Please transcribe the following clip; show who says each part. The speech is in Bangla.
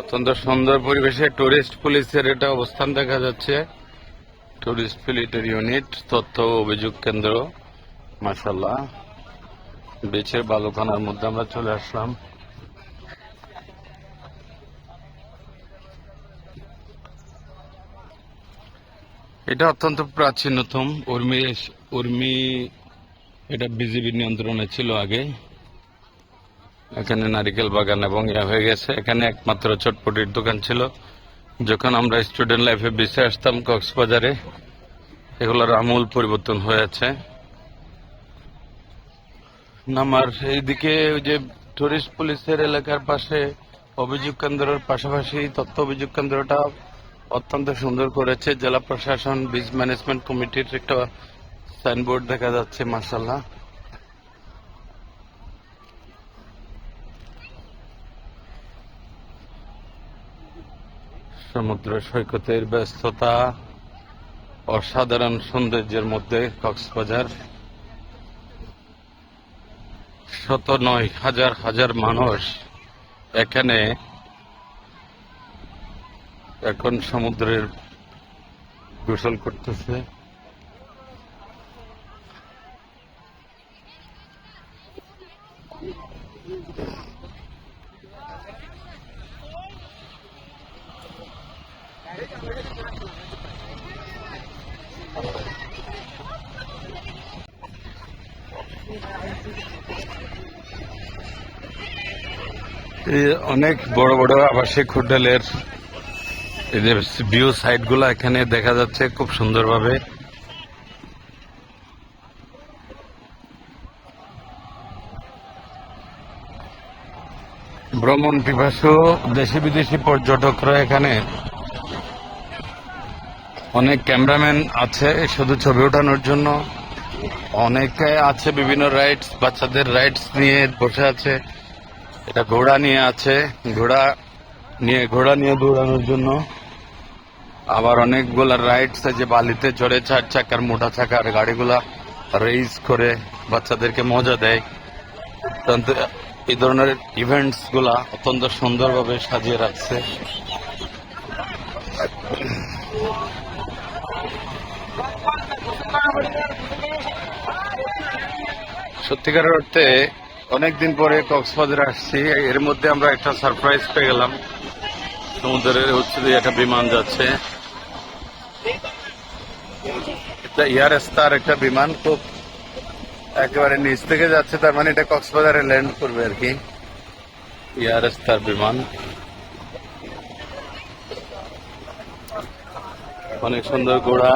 Speaker 1: অত্যন্ত সুন্দর পরিবেশে টুরিস্ট পুলিশের এটা অবস্থান দেখা যাচ্ছে। টুরিস্ট ফিলিটের ইউনিট তথ্য অভিযোগ কেন্দ্র মাসাল্লাহ বিচের বালুখানার মধ্যে আমরা চলে আসলাম। এটা অত্যন্ত প্রাচীনতম। উর্মি উর্মি, এটা বিজিবি নিয়ন্ত্রণে ছিল আগে। এখানে নারিকেল বাগান এবং ইয়া হয়ে গেছে। এখানে একমাত্র চটপটির দোকান ছিল। যখন আমরা স্টুডেন্ট লাইফে বেঁচে আসতাম কক্সবাজারে, এগুলোর আমূল পরিবর্তন হয়েছে নামার এইদিকে ওই যে টুরিস্ট পুলিশের এলাকার পাশে অভিযোগ কেন্দ্রের পাশাপাশি তথ্য অভিযোগ কেন্দ্রটা অত্যন্ত সুন্দর করেছে। জেলা প্রশাসন বিচ ম্যানেজমেন্ট কমিটির একটা সাইনবোর্ড দেখা যাচ্ছে মার্শাল্লাহ সমুদ্র সৈকতের ব্যস্ততা, অসাধারণ সৌন্দর্যের মধ্যে কক্সবাজার। শত নয় হাজার হাজার মানুষ এখানে এখন সমুদ্রের গোসল করতেছে এই অনেক বড় বড় আবাসিক হোটেলের এই যে ভিউ সাইটগুলা এখানে দেখা যাচ্ছে খুব সুন্দরভাবে। ভ্রমণ পিপাসু দেশি বিদেশি পর্যটকরা এখানে অনেক ক্যামেরাম্যান আছে, শুধু ছবি ওঠানোর জন্য। অনেকে আছে বিভিন্ন রাইডস বাচ্চাদের রাইডস নিয়ে বসে আছে। এটা ঘোড়া নিয়ে আছে, ঘোড়া নিয়ে ঘোড়া নিয়ে দৌড়ানোর জন্য। আবার অনেকগুলা রাইডস আছে, বালিতে চড়ে চার চাকার, মোটা চাকার গাড়িগুলা রেস করে বাচ্চাদেরকে মজা দেয়। এই ধরনের ইভেন্টসগুলা অত্যন্ত সুন্দরভাবে সাজিয়ে রাখছে। সত্যিকারের অর্থে অনেকদিন পরে কক্সবাজারে আসছি। এর মধ্যে আমরা একটা সারপ্রাইজ পেয়ে গেলাম। সমুদ্রের হচ্ছে একটা বিমান যাচ্ছে। এটা এয়ার স্টার একটা বিমান খুব একেবারে নিচ থেকে যাচ্ছে, তার মানে এটা কক্সবাজারে ল্যান্ড করবে আর কি। এয়ার স্টার বিমান। অনেক সুন্দর ঘোড়া।